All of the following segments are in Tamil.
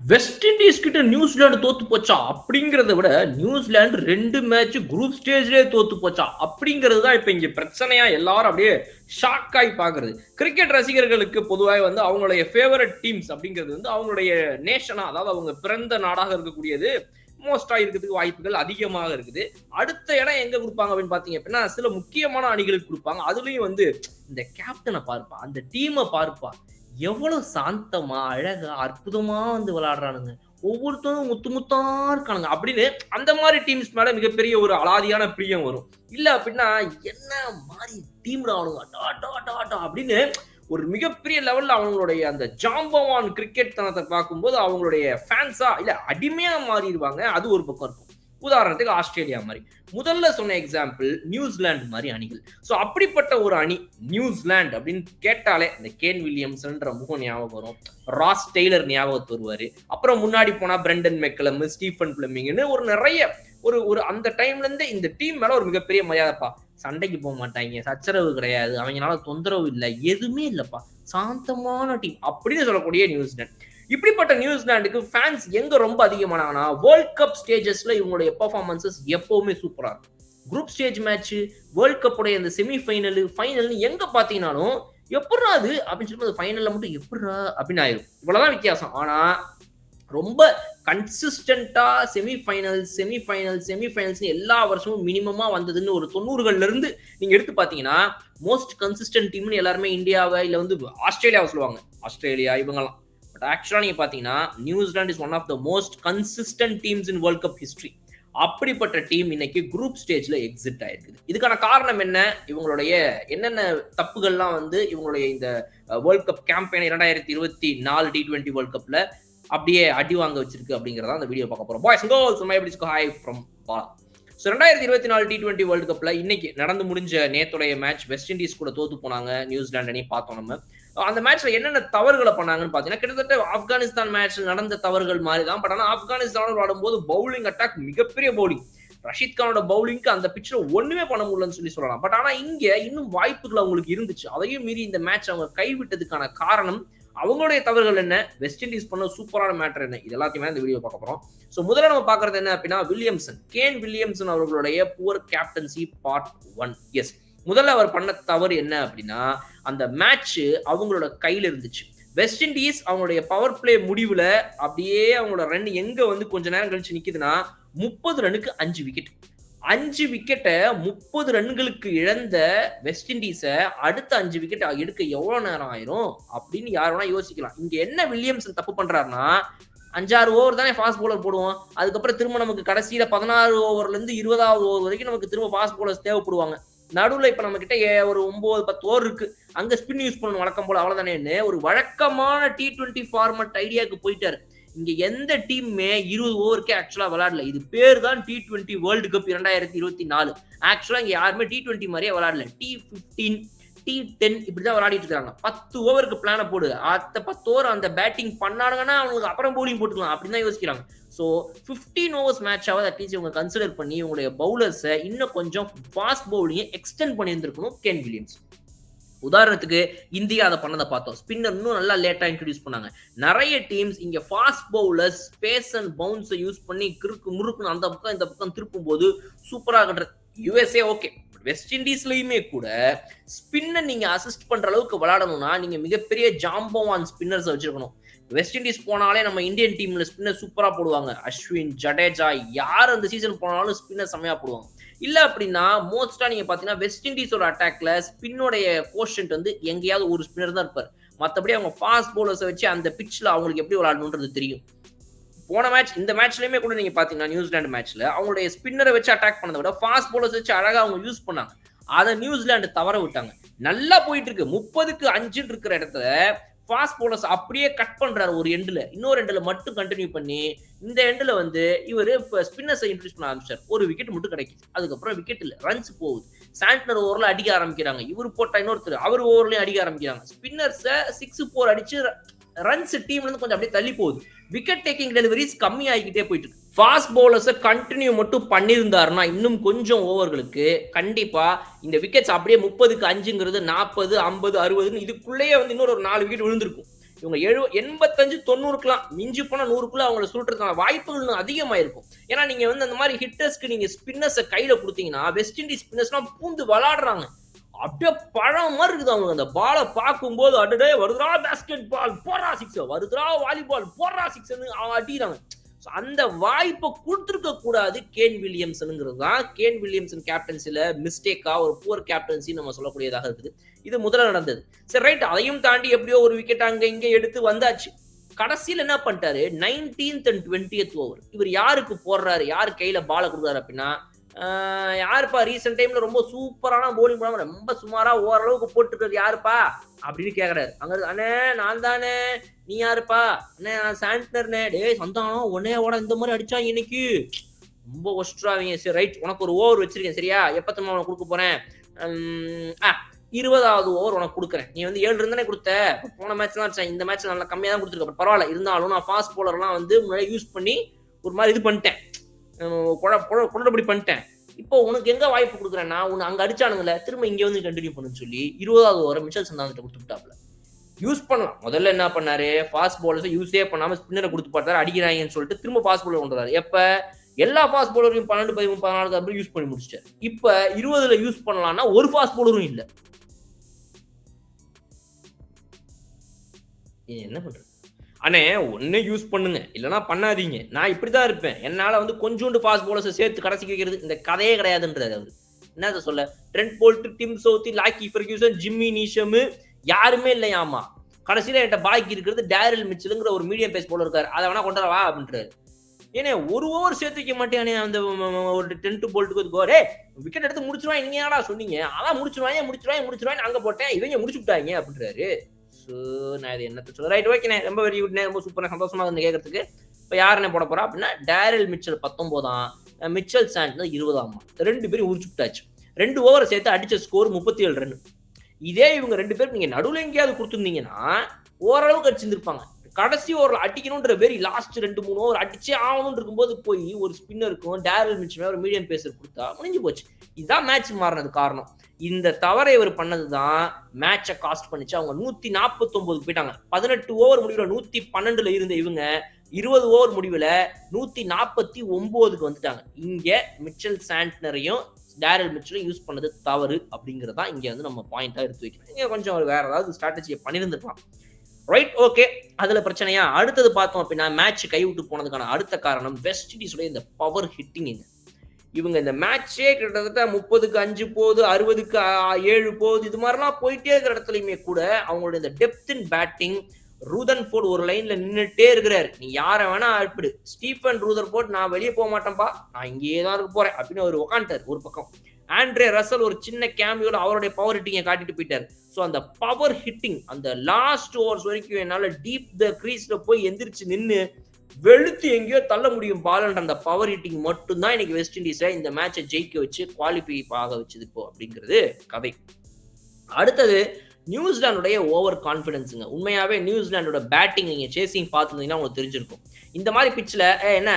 வெஸ்ட் இண்டீஸ் கிட்ட நியூசிலாந்து தோத்து போச்சா? அப்படிங்கிறத விட நியூசிலாந்து ரெண்டு மேட்ச் குரூப் ஸ்டேஜ்லயே தோத்து போச்சா? அப்படிங்கிறது தான் இப்போ இங்க பிரச்சனையா எல்லாரும் அப்படியே ஷாக் ஆகி பாக்குறது கிரிக்கெட் ரசிகர்களுக்கு பொதுவாக வந்து அவங்களுடைய ஃபேவரட் டீம்ஸ் அப்படிங்கிறது வந்து அவங்களுடைய நேஷனா அதாவது அவங்க பிறந்த நாடாக இருக்கக்கூடியது மோஸ்டா இருக்கிறதுக்கு வாய்ப்புகள் அதிகமாக இருக்குது. அடுத்த இடம் எங்க கொடுப்பாங்க அப்படின்னு பாத்தீங்க அப்படின்னா சில முக்கியமான அணிகளுக்கு கொடுப்பாங்க. அதுலயும் வந்து இந்த கேப்டனை பார்ப்பா அந்த டீமை பார்ப்பா. எவ்வளவு சாந்தமா அழகா அற்புதமா வந்து விளையாடுறானுங்க. ஒவ்வொருத்தரும் முத்து முத்தா இருக்கானுங்க. அப்படின்னு அந்த மாதிரி டீம்ஸ் மேல மிகப்பெரிய ஒரு அலாதியான பிரியம் வரும். இல்ல அப்படின்னா என்ன மாதிரி டீம்ல அவனுங்க? டாட்டா டாட்டா அப்படின்னு ஒரு மிகப்பெரிய லெவல்ல அவங்களுடைய அந்த ஜாம்பவான் கிரிக்கெட் தனத்தை பார்க்கும்போது அவங்களுடைய ஃபேன்ஸா இல்ல அடிமையா மாறிடுவாங்க. அது ஒரு பக்கம் இருக்கும். உதாரணத்துக்கு ஆஸ்திரேலியா மாதிரி. முதல்ல சொன்ன எக்ஸாம்பிள் நியூசிலாந்து மாதிரி அணிகள். ஸோ அப்படிப்பட்ட ஒரு அணி நியூசிலாந்து அப்படின்னு கேட்டாலே இந்த கேன் வில்லியம்ஸ்ன்ற முகம் ஞாபகம் வரும். ராஸ் டெய்லர் ஞாபகத்து வருவார். அப்புறம் முன்னாடி போனால் பிரெண்டன் மெக்கலம் ஸ்டீஃபன் பிளமிங்னு ஒரு நிறைய ஒரு ஒரு அந்த டைம்லேருந்து இந்த டீம் மேலே ஒரு மிகப்பெரிய மரியாதைப்பா. சண்டைக்கு போக மாட்டாங்க சச்சரவு கிடையாது அவங்களால தொந்தரவு இல்லை எதுவுமே இல்லைப்பா. சாந்தமான டீம் அப்படின்னு சொல்லக்கூடிய நியூசிலாந்து. இப்படிப்பட்ட நியூசிலாண்டுக்கு ஃபேன்ஸ் எங்க ரொம்ப அதிகமானாங்கன்னா வேர்ல்ட் கப் ஸ்டேஜஸ்ல இவங்களுடைய பர்ஃபார்மன்சஸ் எப்பவுமே சூப்பரா இருக்கும். குரூப் ஸ்டேஜ் மேட்ச் வேர்ல்ட் கப்புடைய அந்த செமி ஃபைனல் ஃபைனல் எங்க பாத்தீங்கன்னாலும் எப்படா அது அப்படின்னு சொல்லும்போது ஃபைனல்ல மட்டும் எப்படா அப்படின்னு ஆயிரும். இவ்வளவுதான் வித்தியாசம். ஆனா ரொம்ப கன்சிஸ்டண்டா semi final semi final semi finals எல்லா வருஷமும் மினிமமா வந்ததுன்னு ஒரு தொண்ணூறுகள்ல இருந்து நீங்க எடுத்து பாத்தீங்கன்னா மோஸ்ட் கன்சிஸ்டன்ட் டீம்னு எல்லாருமே இந்தியாவை இல்ல வந்து ஆஸ்திரேலியாவை சொல்லுவாங்க. ஆஸ்திரேலியா இவங்கெல்லாம். பட் ஆக்சுவலா பார்த்தீங்கன்னா பாத்தீங்கன்னா New Zealand is one of the most consistent teams in world cup history அப்படிப்பட்ட டீம் இன்னைக்கு குரூப் ஸ்டேஜ்ல எக்ஸிட் ஆயிருக்குது இதுக்கான காரணம் என்ன? இவங்களுடைய என்னென்ன தப்புகள்லாம் வந்து இவங்களுடைய இந்த வேர்ல்ட் கப் கேம்பெயின் இரண்டாயிரத்தி இருபத்தி நாலு டி டுவெண்ட்டி வேர்ல்ட் கப்ல அப்படியே அடி வாங்க வச்சிருக்கு அப்படிங்கிறத அந்த வீடியோ பார்க்க போறோம். பாய்ஸ் கோல்ஸ் மை எப்படி ஹாய் ஃப்ரம் பாலா ஸோ ரெண்டாயிரத்தி இருபத்தி நாலு டி டுவெண்ட்டி வேர்ல்டு கப்பில் இன்னைக்கு நடந்து முடிஞ்ச நேத்துடைய மேட்ச் வெஸ்ட் இண்டீஸ் கூட தோத்து போனாங்க நியூசிலாந்து அணி பார்த்தோம் நம்ம. அந்த மேட்ச்ல என்னென்ன தவறுகளை பண்ணாங்கன்னு பாத்தீங்கன்னா கிட்டத்தட்ட ஆப்கானிஸ்தான் மேட்ச் நடந்த தவறுகள் மாதிரி தான் பட் ஆனால் ஆப்கானிஸ்தானோட விளாடும்போது பவுலிங் அட்டாக் மிகப்பெரிய பவுலிங் ரஷீத் கானோட பவுலிங்க்கு அந்த பிச்சில் ஒண்ணுமே பண்ண முடியலன்னு சொல்லி சொல்லலாம். பட் ஆனா இங்க இன்னும் வாய்ப்புகள் அவங்களுக்கு இருந்துச்சு. அதையும் மீறி இந்த மேட்ச் அவங்க கைவிட்டதுக்கான காரணம் அவங்களுடைய தவறுகள் என்ன? வெஸ்ட் இண்டீஸ் பண்ண சூப்பரான மேட்டர் என்ன? இது எல்லாத்தையுமே இந்த வீடியோ பார்க்க போறோம். ஸோ முதல்ல நம்ம பாக்குறது என்ன அப்படின்னா வில்லியம்சன் கேன் வில்லியம்சன் அவர்களுடைய புவர் கேப்டன்சி பார்ட் ஒன் எஸ் முதல்ல அவர் பண்ண தவறு என்ன அப்படின்னா அந்த மேட்ச் அவங்களோட கையில இருந்துச்சு. வெஸ்ட் இண்டீஸ் அவங்களுடைய பவர் பிளே முடிவுல அப்படியே அவங்களோட ரன் எங்க வந்து கொஞ்ச நேரம் கழிச்சு நிக்குதுன்னா முப்பது ரனுக்கு அஞ்சு விக்கெட் அஞ்சு விக்கெட்டை முப்பது ரன்களுக்கு இழந்த வெஸ்ட் இண்டீஸை அடுத்த அஞ்சு விக்கெட் எடுக்க எவ்வளோ நேரம் ஆயிரும் அப்படின்னு யார் வேணா யோசிக்கலாம். இங்க என்ன வில்லியம்சன் தப்பு பண்றாருன்னா அஞ்சாறு ஓவர் தானே ஃபாஸ்ட் போலர் போடுவோம் அதுக்கப்புறம் திரும்ப நமக்கு கடைசியில பதினாறு ஓவர்ல இருந்து இருபதாவது ஓவர் வரைக்கும் நமக்கு திரும்ப ஃபாஸ்ட் போலர்ஸ் தேவைப்படுவாங்க. நடுவில் இப்போ நம்ம கிட்ட ஒரு ஒம்பது பத்து ஓவர் இருக்கு. அங்கே ஸ்பின் யூஸ் பண்ணணும் வழக்கம் போல் அவ்வளோதானேன்னு ஒரு வழக்கமான டி டுவெண்ட்டி ஃபார்மட் ஐடியாவுக்கு போயிட்டாரு. இங்க எந்த டீமுமே இருபது ஓவருக்கே ஆக்சுவலா விளாடல இது பேர் தான் டி டுவெண்ட்டி வேர்ல்டு கப் இரண்டாயிரத்தி இருபத்தி நாலு. ஆக்சுவலா இங்க யாருமே டி டுவெண்ட்டி மாதிரியே விளாடல டி பிப்டீன் டி டென் இப்படிதான் விளையாடிட்டு இருக்காங்க. பத்து ஓவருக்கு பிளான போடு. அடுத்த பத்து ஓவர் அந்த பேட்டிங் பண்ணாங்கன்னா அவங்களுக்கு அப்புறம் போலிங் போட்டுக்கலாம். அப்படின்னு தான் யோசிக்கிறாங்க. ஸோ ஃபிஃப்டீன் ஓவர்ஸ் மேட்சாவது அட்லீஸ்ட் இவங்க கன்சிடர் பண்ணி இவங்களுடைய பவுலர்ஸை இன்னும் கொஞ்சம் ஃபாஸ்ட் பவுலிங்கை எக்ஸ்டெண்ட் பண்ணியிருந்திருக்கணும் கேன் வில்லியம்ஸ் உதாரணத்துக்கு இந்தியா அதை பண்ணதை பார்த்தோம். ஸ்பின்னர் இன்னும் நல்லா லேட்டாக இன்ட்ரடியூஸ் பண்ணாங்க. நிறைய டீம்ஸ் இங்கே ஃபாஸ்ட் பவுலர்ஸ் ஸ்பேஸ் அண்ட் பவுன்ஸை யூஸ் பண்ணி கிறுக்கு முறுக்குன்னு அந்த பக்கம் இந்த பக்கம் திருப்பும் போது சூப்பராக கட்டுறது யூஎஸ்ஏ ஓகே வெஸ்ட் இண்டீஸ்லயுமே கூட ஸ்பின்னை நீங்க அசிஸ்ட் பண்ற அளவுக்கு விளையாடணும்னா நீங்க மிகப்பெரிய ஜாம்பவான் ஸ்பின்னர்ஸ் வச்சிருக்கணும். வெஸ்ட் இண்டீஸ் போனாலே நம்ம இந்தியன் டீம்ல ஸ்பின்னர் சூப்பரா போடுவாங்க. அஸ்வின் ஜடேஜா யார் அந்த சீசன் போனாலும் ஸ்பின்னர் செமையா போடுவாங்க. இல்ல அப்படின்னா மோஸ்டா நீங்க பாத்தீங்கன்னா வெஸ்ட் இண்டீஸோட அட்டாக்ல ஸ்பின்னோடைய கோஷன்ட் வந்து எங்கேயாவது ஒரு ஸ்பின்னர் தான் இருப்பார். மற்றபடி அவங்க ஃபாஸ்ட் போலர்ஸை வச்சு அந்த பிச்சில் அவங்களுக்கு எப்படி விளையாடணுன்றது தெரியும். போன மேட்ச் இந்த மேட்ச்லயுமே கூட நீங்க பாத்தீங்கன்னா நியூசிலாந்து மேட்ச்ல அவங்களுடைய ஸ்பின்னரை வச்சு அட்டாக் பண்ணதை விட ஃபாஸ்ட் போலர்ஸ் வச்சு அழகா அவங்க யூஸ் பண்ணாங்க. அதை நியூசிலாந்து தவற விட்டாங்க. நல்லா போயிட்டு இருக்கு. முப்பதுக்கு அஞ்சுன்னு இருக்கிற இடத்துல ஃபாஸ்ட் போலர்ஸ் அப்படியே கட் பண்றாரு ஒரு எண்டில் இன்னொரு எண்டில் மட்டும் கண்டினியூ பண்ணி இந்த எண்டில் வந்து இவர் இப்போ ஸ்பின்னர்ஸை இன்ட்ரடியூஸ் பண்ண ஆரம்பிச்சார். ஒரு விக்கெட் மட்டும் கிடைக்குது. அதுக்கப்புறம் விக்கெட் இல்லை. ரன்ஸ் போகுது. சாண்ட்னர் ஓவரில் அடிக்க ஆரம்பிக்கிறாங்க. இவர் போட்டா இன்னொருத்தர் அவர் ஓவர்லையும் அடிக்க ஆரம்பிக்கிறாங்க. ஸ்பின்னர்ஸை சிக்ஸ் ஃபோர் அடிச்சு ரன்ஸ் டீம்ல இருந்து கொஞ்சம் அப்படியே தள்ளி போகுது. விக்கெட் டேக்கிங் டெலிவரிஸ் கம்மி ஆகிக்கிட்டே போயிட்டு இருக்கு. ஃபாஸ்ட் பவுலர்ஸை கண்டினியூ மட்டும் பண்ணியிருந்தாருன்னா இன்னும் கொஞ்சம் ஓவர்களுக்கு கண்டிப்பா இந்த விக்கெட்ஸ் அப்படியே முப்பதுக்கு அஞ்சுங்கிறது நாற்பது ஐம்பது அறுபதுன்னு இதுக்குள்ளேயே வந்து இன்னொரு ஒரு நாலு விக்கெட் விழுந்திருக்கும். இவங்க எழு எண்பத்தஞ்சு தொண்ணூறுக்குலாம் மிஞ்சி போனால் நூறுக்குள்ள அவங்களை சுருட்டுறதுக்கான வாய்ப்புகள் இன்னும் அதிகமாக இருக்கும். ஏன்னா நீங்க வந்து அந்த மாதிரி ஹிட்டர்ஸ்க்கு நீங்க ஸ்பின்னர்ஸை கையில கொடுத்தீங்கன்னா வெஸ்ட் இண்டீஸ் ஸ்பின்னர்ஸ்லாம் பூந்து விளாடுறாங்க. அப்படியே பழம் மாதிரி இருக்குது அவங்க அந்த பாலை பார்க்கும்போது அடடே வருதுரா பேஸ்கெட் பால் போடுறா சிக்ஸ் வருதுரா வாலிபால் போடுறா சிக்ஸ் அவன் அடிக்கிறாங்க ஸோ அந்த வாய்ப்பை கொடுத்துருக்க கூடாது கேன் வில்லியம்சனுங்கிறது தான். கேன் வில்லியம்சன் கேப்டன்சில மிஸ்டேக்கா ஒரு புவர் கேப்டன்சி நம்ம சொல்லக்கூடியதாக இருக்குது. இது முதல்ல நடந்தது. சரி ரைட் அதையும் தாண்டி எப்படியோ ஒரு விக்கெட் அங்க இங்க எடுத்து வந்தாச்சு. கடைசியில் என்ன பண்ணிட்டாரு? நைன்டீன்த் அண்ட் டுவெண்ட்டியத் ஓவர் இவர் யாருக்கு போடுறாரு? யார் கையில பாலை கொடுக்குறாரு அப்படின்னா யாருப்பா ரீசெண்ட் டைம்ல ரொம்ப சூப்பரான போலிங் போடாம ரொம்ப சுமாரா ஓரளவுக்கு போட்டுருக்கிறது யாருப்பா? அப்படின்னு கேக்குறாரு. அங்க அண்ணே நான் தானே. நீ யாருப்பா? அண்ணே நான் சாண்டர்னே டேய் சந்தானம் உடனே ஓட இந்த மாதிரி அடிச்சாங்க இன்னைக்கு? ரொம்ப ஒஸ்ட்ராவீங்க சரி ரைட் உனக்கு ஒரு ஓவர் வச்சிருக்கேன் சரியா? எப்போ திரும்ப உனக்கு கொடுக்க போறேன்? ஆ இருபதாவது ஓவர் உனக்கு கொடுக்குறேன். நீ வந்து ஏழு இருந்தானே கொடுத்த? போன மேட்ச் தான் அடிச்சேன் இந்த மேட்ச் நல்லா கம்மியாக தான் கொடுத்துருக்க பரவாயில்ல. இருந்தாலும் நான் ஃபாஸ்ட் போலர்லாம் வந்து முன்னாடி யூஸ் பண்ணி ஒரு மாதிரி இது பண்ணிட்டேன். குளறுபடி பண்ணிட்டேன். இப்போ உனக்கு எங்க வாய்ப்பு கொடுக்குறேன்னா நான் உன்னை அங்க அடிச்சானுங்களே திரும்ப இங்க வந்து கண்டினியூ பண்ணுன்னு சொல்லி இருபதாவது ஓவர் மிஷல் சந்தானத்தை கொடுத்துட்டாப்ல யூஸ் பண்ணலாம். முதல்ல என்ன பண்ணாரு? ஃபாஸ்ட் பாலர்ஸை யூஸே பண்ணாம ஸ்பின்னரை கொடுத்து பார்த்தாரு அடிக்கிறாங்கன்னு சொல்லிட்டு திரும்ப ஃபாஸ்ட் பாலர் கொண்டுறாரு எப்ப? எல்லா ஃபாஸ்ட் பாலரையும் பன்னெண்டு பதிமூணு பதினாலுக்கு அப்புறம் யூஸ் பண்ணி முடிச்சிட்டாரு. இப்ப இருபதுல யூஸ் பண்ணலாம்னா ஒரு ஃபாஸ்ட் பாலரும் இல்லை. என்ன பண்றது? அண்ணே ஒன்னே யூஸ் பண்ணுங்க. இல்லைன்னா பண்ணாதீங்க. நான் இப்படி தான் இருப்பேன். என்னால் வந்து கொஞ்சோண்டு ஃபாஸ்ட் போலர்ஸை சேர்த்து கடைசிக்கு வைக்கிறது இந்த கதையே கிடையாதுன்றாரு என்ன அதை சொல்ல? Trent Boult Tim Southee Lockie Ferguson Jimmy Neesham யாருமே இல்லையாமா கடைசியில் என்கிட்ட பாக்கி இருக்கிறது டேரில் மிச்சலுங்கிற ஒரு மீடியம் பேஸ் போல இருக்காரு. அதை வேணா கொண்டு வரவா அப்படின்றாரு. ஏனே ஒரு ஓவர் சேர்த்து வைக்க மாட்டேன் அந்த ஒரு டென் டு போல்ட்டுக்கு கோரே விக்கெட் எடுத்து முடிச்சிருவாங்க நீங்க என்னடா சொன்னீங்க? அதான் முடிச்சிருவாங்க முடிச்சிருவாங்க முடிச்சிருவாங்க அங்கே போட்டேன் இவங்க முடிச்சு விட்டாங்க அப்படின்றாரு. நான் இது என்னத்த சொல்ல ரைட் ஓகேண்ணே ரொம்ப வெரி குட்ண்ணே ரொம்ப சூப்பராக சந்தோஷமாக இருந்து கேட்கறதுக்கு இப்போ யாருன்னு போட போறா அப்படின்னா டேரல் மிச்சல் பத்தொம்போதாம் மிச்சல் சாண்ட் இருபதாம். ரெண்டு பேரும் உரிச்சுட்டாச்சு ரெண்டு ஓவரை சேர்த்து அடிச்ச ஸ்கோர் முப்பத்தி ஏழு ரன் இதே இவங்க ரெண்டு பேரும் நீங்கள் நடுவில் எங்கேயாவது கொடுத்துருந்தீங்கன்னா ஓரளவுக்கு அடிச்சிருந்துருப்பாங்க. கடைசி ஓவரில் அடிக்கணுன்ற வெரி லாஸ்ட் ரெண்டு மூணு ஓவர் அடிச்சே ஆகணும்னு இருக்கும்போது போய் ஒரு ஸ்பின்னருக்கும் டேரல் மிச்சமே ஒரு மீடியம் பேசர் கொடுத்தா முடிஞ்சு போச்சு. இதுதான் மேட்ச் மாறினது காரணம். இந்த தவறை இவர் பண்ணது தான் மேட்சை காஸ்ட் பண்ணிச்சு. அவங்க நூத்தி நாற்பத்தொன்பதுக்கு போயிட்டாங்க. பதினெட்டு ஓவர் முடிவில் நூத்தி பன்னெண்டுல இருந்த இவங்க இருபது ஓவர் முடிவில் நூத்தி நாற்பத்தி ஒன்பதுக்கு வந்துட்டாங்க. இங்க மிச்சல் சாண்ட்னரையும் டேரல் மிச்சலும் யூஸ் பண்ணது தவறு அப்படிங்கிறதான் இங்க வந்து நம்ம பாயிண்டா எடுத்து வைக்கணும் இங்க கொஞ்சம் ஒரு வேற ஏதாவது ஸ்ட்ராட்டஜியை பண்ணியிருந்திருக்கலாம். ரைட் ஓகே அதுல பிரச்சனையா? அடுத்தது பார்த்தோம் அப்படின்னா மேட்ச் கைவிட்டு போனதுக்கான அடுத்த காரணம் வெஸ்ட் இண்டீஸுடைய இந்த பவர் ஹிட்டிங் இவங்க இந்த மேட்சே கிட்டத்தட்ட முப்பதுக்கு அஞ்சு போகுது அறுபதுக்கு ஏழு போகுது இது மாதிரிலாம் போயிட்டே இருக்கிற இடத்துலையுமே கூட அவங்களுடைய இந்த depth in batting Rutherford ஒரு லைன்ல நின்றுட்டே இருக்கிறாரு. நீ யாரை வேணா அனுப்பிடு ஸ்டீஃபன் ரூதர் ஃபோர்ட் நான் வெளியே போக மாட்டேன்ப்பா நான் இங்கேயே தான் இருக்க போறேன் அப்படின்னு அவர் உக்காண்டார் ஒரு பக்கம். ஆண்ட்ரே ரசல் ஒரு சின்ன கேமியோட அவருடைய பவர் ஹிட்டிங்கை காட்டிட்டு போயிட்டார். ஸோ அந்த பவர் ஹிட்டிங் அந்த லாஸ்ட் ஓவர்ஸ் வரைக்கும் என்னால் டீப் த க்ரீஸில் போய் எந்திரிச்சு நின்று வெளுத்து எங்கேயோ தள்ள முடியும் பாலன்ற அந்த பவர் ஹிட்டிங் மட்டும்தான் இன்னைக்கு வெஸ்ட் இண்டீஸை இந்த மேட்சை ஜெயிக்க வச்சு குவாலிஃபை ஆக வச்சது இப்போ அப்படிங்கிறது கதை. அடுத்தது நியூசிலாண்டுடைய ஓவர் கான்ஃபிடன்ஸுங்க உண்மையாகவே நியூசிலாண்டோட பேட்டிங் நீங்கள் சேசிங் பார்த்துருந்தீங்கன்னா உங்களுக்கு தெரிஞ்சிருக்கும். இந்த மாதிரி பிச்சில் ஏ என்ன?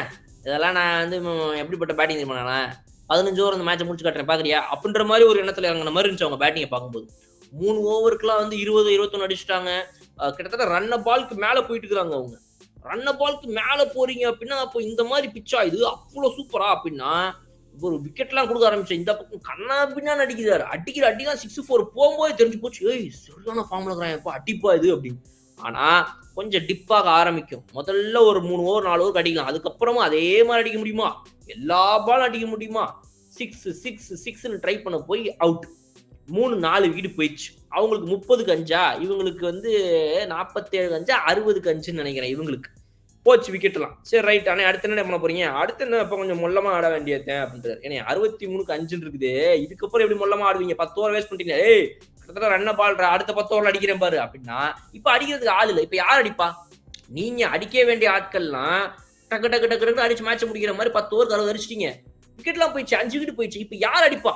இதெல்லாம் நான் வந்து எப்படிப்பட்ட பேட்டிங் பண்ணலாம் பதினஞ்சு ஓவர் அந்த மேட்சை முடிச்சு காட்டுறேன் பாக்குறியா? அப்படின்ற மாதிரி ஒரு எண்ணத்துல இறங்கின மாதிரி இருந்துச்சு அவங்க பேட்டிங்கை பார்க்கும்போது. மூணு ஓவருக்குலாம் வந்து இருபது இருபத்தொன்னு அடிச்சுட்டாங்க. கிட்டத்தட்ட ரன்ன பாலுக்கு மேல போயிட்டு இருக்காங்க அவங்க. ரன்ன பாலுக்கு மேல போறீங்க அப்படின்னா அப்போ இந்த மாதிரி பிச்சா இது? அவ்வளவு சூப்பரா அப்படின்னா ஒரு விக்கெட்லாம் கொடுக்க ஆரம்பிச்சு இந்த பக்கம் கண்ணா பின்னா அடிக்கிறாரு அடிக்கிற அடிக்கலாம் சிக்ஸ் ஃபோர் போகும்போது தெரிஞ்சு போச்சு. ஏய் சரியான ஃபார்ம்ல இருக்கிறான் எப்போ அடிப்பா இது அப்படின்னு. ஆனால் கொஞ்சம் டிப்பாக ஆரம்பிக்கும். முதல்ல ஒரு மூணு ஓவர் நாலு ஓவர் அடிக்கலாம். அதுக்கப்புறமா அதே மாதிரி அடிக்க முடியுமா? எல்லா பாலும் அடிக்க முடியுமா? சிக்ஸ் சிக்ஸ் சிக்ஸ்னு ட்ரை பண்ண போய் அவுட் மூணு நாலு வீடு போயிடுச்சு. அவங்களுக்கு முப்பதுக்கு அஞ்சா இவங்களுக்கு வந்து நாற்பத்தேழு அஞ்சா அறுபதுக்கு அஞ்சுன்னு நினைக்கிறேன் இவங்களுக்கு. போச்சு விக்கெட்லாம் சரி ரைட் ஆனால் அடுத்து என்ன பண்ண போறீங்க? அடுத்து என்ன இப்போ கொஞ்சம் மொல்லமா ஆட வேண்டியது அப்படின்றாரு ஏன்னா அறுபத்தி மூணுக்கு அஞ்சுன்னு இருக்குது. இதுக்கப்புறம் எப்படி மொல்லமா ஆடுவீங்க? பத்து ஓவர் வேஸ்ட் பண்ணிட்டீங்க ஏய் கிட்டத்தட்ட ரன்ன பால் அடுத்த பத்து ஓவர்ல அடிக்கிறேன் பாரு. அப்படின்னா இப்ப அடிக்கிறதுக்கு ஆள் இல்லை. இப்ப யார் அடிப்பா? நீங்க அடிக்க வேண்டிய ஆட்கள்லாம் டக்கு டக்கு டக்கு டக்கு அடிச்சு மேட்ச் முடிக்கிற மாதிரி பத்து ஓவர் அறுபது அடிச்சிட்டீங்க. விக்கெட்லாம் போயிடுச்சு அஞ்சு விக்கெட் போயிடுச்சு. இப்ப யார் அடிப்பா?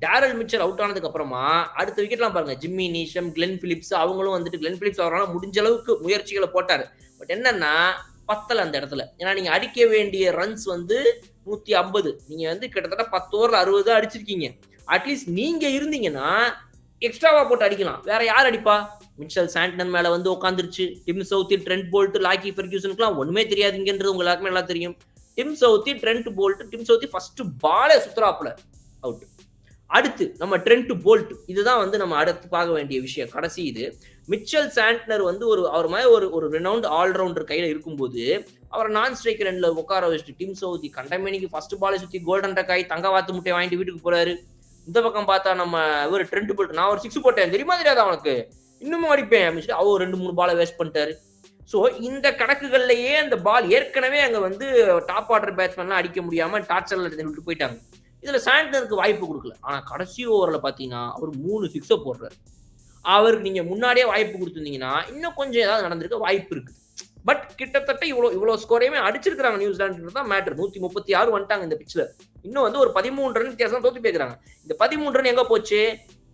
டேரல் மிச்சர் அவுட் ஆனதுக்கு அப்புறமா அடுத்த விக்கெட்லாம் பாருங்க. ஜிம்மி நீஷம் கிளென் பிலிப்ஸ் அவங்களும் வந்துட்டு கிளென் பிலிப்ஸ் அவரால் முடிஞ்ச அளவுக்கு முயற்சிகளை போட்டாரு. பட் என்னன்னா பத்தல அந்த இடத்துல. ஏன்னா நீங்க அடிக்க வேண்டிய ரன்ஸ் வந்து நூத்தி ஐம்பது. நீங்க வந்து கிட்டத்தட்ட பத்து ஓவர்ல அறுபது அடிச்சிருக்கீங்க. அட்லீஸ்ட் நீங்க இருந்தீங்கன்னா எக்ஸ்ட்ராவா போட்டு அடிக்கலாம். வேற யார் அடிப்பா? மிச்சல் சாண்டன் மேல வந்து உட்காந்துருச்சு Tim Southee Trent Boult Lockie பெர்கியூசனுக்குலாம் ஒண்ணுமே தெரியாதுங்கன்றது உங்க எல்லாருக்குமே நல்லா தெரியும். Tim Southee Trent Boult Tim Southee first பாலே சுத்தராப்புல அவுட் அடுத்து நம்ம ட்ரெண்ட் போல்ட் இதுதான் வந்து நம்ம அடுத்து பார்க்க வேண்டிய விஷயம். கடைசி இது. மிச்சல் சாண்ட்னர் வந்து ஒரு அவர் மாதிரி ஒரு ஒரு ரெனவுண்ட் ஆல்ரவுண்டர் கையில இருக்கும்போது அவரை நான் ஸ்ட்ரைக் ரெண்டில் உட்கார வச்சுட்டு டீம் சவுதி கண்டமேனிக்கு ஃபர்ஸ்ட் பாலை சுத்தி கோல்டன் டக்காய் தங்க வாத்து முட்டையை வாங்கிட்டு வீட்டுக்கு போறாரு. இந்த பக்கம் பார்த்தா நம்ம ஒரு ட்ரெண்ட் போட்டு நான் ஒரு சிக்ஸ் போட்டேன். தெரியுமா? தெரியாது அவனுக்கு இன்னமும் அடிப்பேன். அப்படின்னு சொல்லி அவர் ரெண்டு மூணு பாலை வேஸ்ட் பண்ணிட்டாரு. ஸோ இந்த கணக்குகள்லயே அந்த பால் ஏற்கனவே அங்கே வந்து டாப் ஆர்டர் பேட்ஸ்மேன்லாம் அடிக்க முடியாம டார்ச்சர்ல விட்டு போயிட்டாங்க. இதுல சாண்டனருக்கு வாய்ப்பு கொடுக்கல. ஆனா கடைசி ஓவரில் பாத்தீங்கன்னா அவர் மூணு சிக்ஸை போடுறாரு. அவருக்கு நீங்க முன்னாடியே வாய்ப்பு கொடுத்துருந்தீங்கன்னா இன்னும் கொஞ்சம் ஏதாவது நடந்திருக்க வாய்ப்பு இருக்குது. பட் கிட்டத்தட்ட இவ்வளோ இவ்வளோ ஸ்கோரையுமே அடிச்சிருக்காங்க நியூசிலாண்டுன்றது தான் மேட்டர் நூற்றி முப்பத்தி ஆறு வந்துட்டாங்க இந்த பிச்சில் இன்னும் வந்து ஒரு பதிமூணு ரன் வித்தியாசம் தோத்து போயிருக்காங்க இந்த பதிமூன்று ரன் எங்கே போச்சு?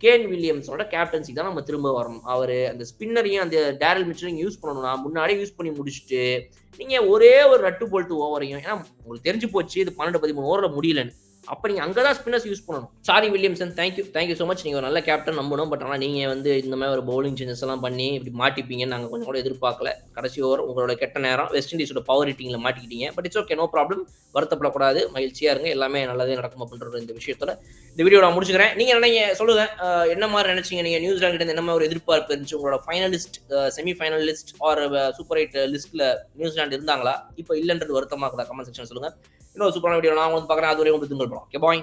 கேன் வில்லியம்ஸோட கேப்டன்சி தான் நம்ம திரும்ப வரணும். அவர் அந்த ஸ்பின்னரையும் அந்த டேரல் மிச்சரையும் யூஸ் பண்ணணும்னா முன்னாடியே யூஸ் பண்ணி முடிச்சுட்டு நீங்கள் ஒரே ஒரு நட்டு போல்ட்டு ஓவரையும் ஏன்னா உங்களுக்கு தெரிஞ்சு போச்சு இது பன்னெண்டு பதிமூணு ஓவரில் முடியலன்னு. அப்போ நீங்கள் அங்கே தான் ஸ்பின்னர்ஸ் யூஸ் பண்ணணும் sorry Williamson thank you thank you so much நீங்கள் ஒரு நல்ல கேப்டன் நம்பணும். பட் ஆனால் நீங்கள் வந்து இந்த மாதிரி ஒரு பவுலிங் சேஞ்சஸ் எல்லாம் பண்ணி இப்படி மாட்டிப்பீங்கன்னு நாங்கள் கொஞ்சம் கூட எதிர்பார்க்கல. கடைசி ஓவர் உங்களோட கெட்ட நேரம் வெஸ்ட் இண்டீஸோட பவர் ரேட்டிங்கில் மாட்டிக்கிட்டீங்க. But it's okay no problem வருத்தப்படக்கூடாது. மகிழ்ச்சியாக இருங்க. எல்லாமே நல்லதே நடக்கும் அப்படின்ற இந்த விஷயத்தில் இந்த வீடியோ நான் முடிச்சுக்கிறேன். நீங்கள் நினைங்க சொல்லுங்கள் என்ன மாதிரி நினைச்சீங்க நீங்கள் நியூசிலாந்து என்ன மாதிரி ஒரு எதிர்பார்ப்பு இருந்துச்சு? உங்களோட finalist semi finalist or super eight லிஸ்ட்டில் நியூசிலாந்து இருந்தாங்களா? இப்போ இல்லைன்றது வருத்தமாக கூட கமெண்ட் செக்ஷன் சொல்லுங்கள் இன்னொரு சூப்பரான வீடியோ நான் வந்து பார்க்குறேன். அது வரையும் உங்களுக்கு படம் ஓகே பாய்